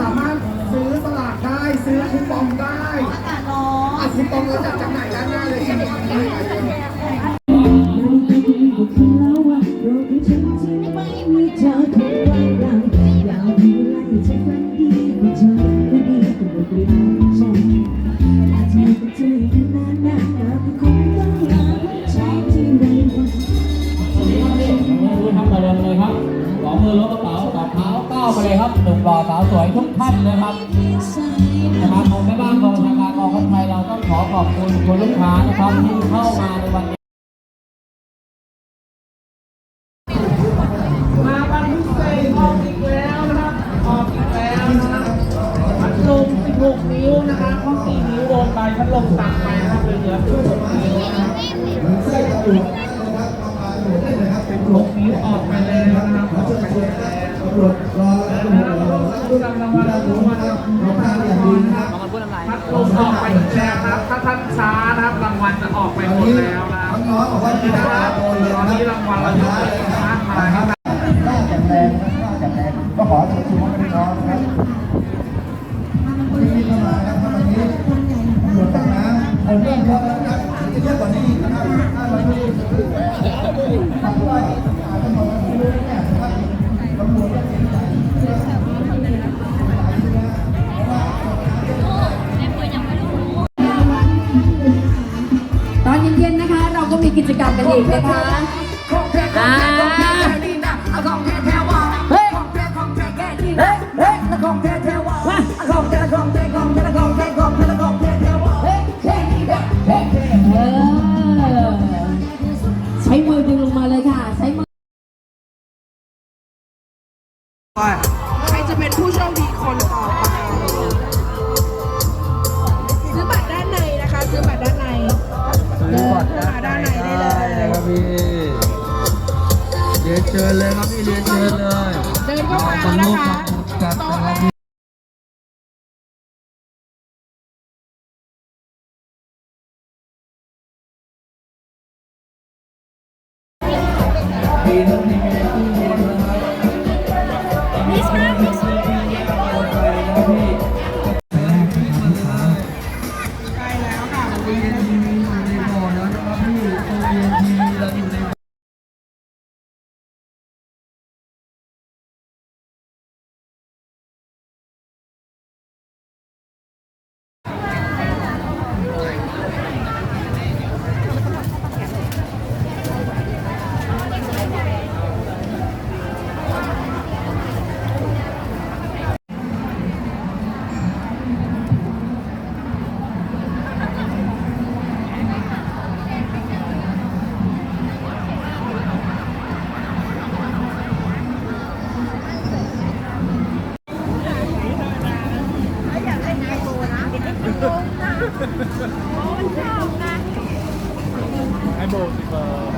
สามารถซื้อสลากได้ซื้อคูปองได้อากาศร้อนคูปองเราจัดจำหน่ายด้านหน้าเลยใช่ไหมครั เท้าก้าวไปเลยครับหนุ่มหล่อสาวสวยทุกท่านเลยครับนะครับผมแม่บ้านกองบัญชาการกองทัพไทยเราต้องขอขอบคุณคุณลูกค้านะครับที่เข้ามาในวันนี้มาวันพิเศษออกอีกแล้วนะครับออกอีกแล้วนะครับพัดลม16 นิ้วนะครับเพราะ4นิ้วโดนไปพัดลมตัดไปนะครับเลยเหลือ16นิ้วนะครับ16นิ้วออกไปแล้วนะครับออกไป แล้วนะครับรางวัลรางวัลรางวัลพัดลมออกไปอีกแล้วครับถ้าท่านช้านะครับรางวัลจะออกไปหมดแล้วนะน้องบอกว่าที่นะได้ครับโอนตอนนี้รางวัลเราเยอะมากมายครับน่าจะแรงน่าจะแรงก็ขอเชิญชวนพี่น้องนะครับที่เข้ามาครับวันนี้ตำรวจตั้งน้ำคนเริ่มเยอะแล้วนะครับจะเยอะกว่านี้นะครับถ้าเราไม่ทำว่าอาจจะมองไม่รู้เนี่ยนะครับตำรวจก็เสียใจ อีกนะคะอ่าเฮ้ยเฮ้ยเฮ้ยมาเออใช้มือดึงลงมาเลยค่ะ ใช้มือ ใครจะเป็นผู้โชคดีคนต่อไป เชิญเลยครับพี่เรียนเชิญเลย เดินเข้ามานะคะ Bố ăn xong.